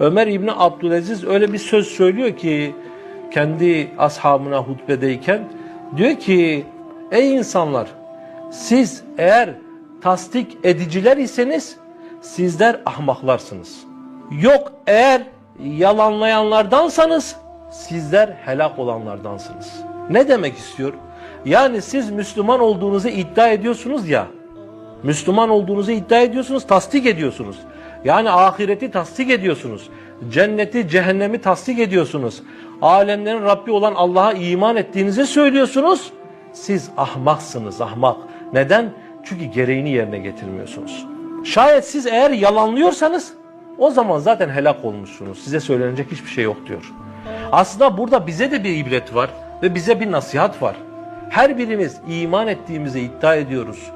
Ömer İbni Abdülaziz öyle bir söz söylüyor ki kendi ashabına hutbedeyken diyor ki ey insanlar siz eğer tasdik ediciler iseniz sizler ahmaklarsınız. Yok eğer yalanlayanlardansanız sizler helak olanlardansınız. Ne demek istiyor? Yani siz Müslüman olduğunuzu iddia ediyorsunuz ya. Müslüman olduğunuzu iddia ediyorsunuz, tasdik ediyorsunuz. Yani ahireti tasdik ediyorsunuz. Cenneti, cehennemi tasdik ediyorsunuz. Alemlerin Rabbi olan Allah'a iman ettiğinizi söylüyorsunuz. Siz ahmaksınız, ahmak. Neden? Çünkü gereğini yerine getirmiyorsunuz. Şayet siz eğer yalanlıyorsanız o zaman zaten helak olmuşsunuz. Size söylenecek hiçbir şey yok diyor. Aslında burada bize de bir ibret var ve bize bir nasihat var. Her birimiz iman ettiğimizi iddia ediyoruz.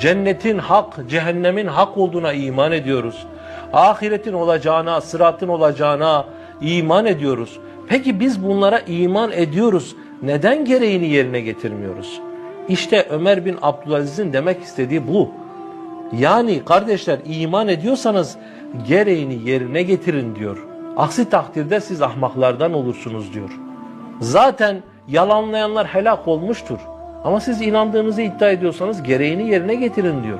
Cennetin hak, cehennemin hak olduğuna iman ediyoruz. Ahiretin olacağına, sıratın olacağına iman ediyoruz. Peki biz bunlara iman ediyoruz. Neden gereğini yerine getirmiyoruz? İşte Ömer bin Abdülaziz'in demek istediği bu. Yani kardeşler iman ediyorsanız gereğini yerine getirin diyor. Aksi takdirde siz ahmaklardan olursunuz diyor. Zaten yalanlayanlar helak olmuştur. Ama siz inandığınızı iddia ediyorsanız gereğini yerine getirin diyor.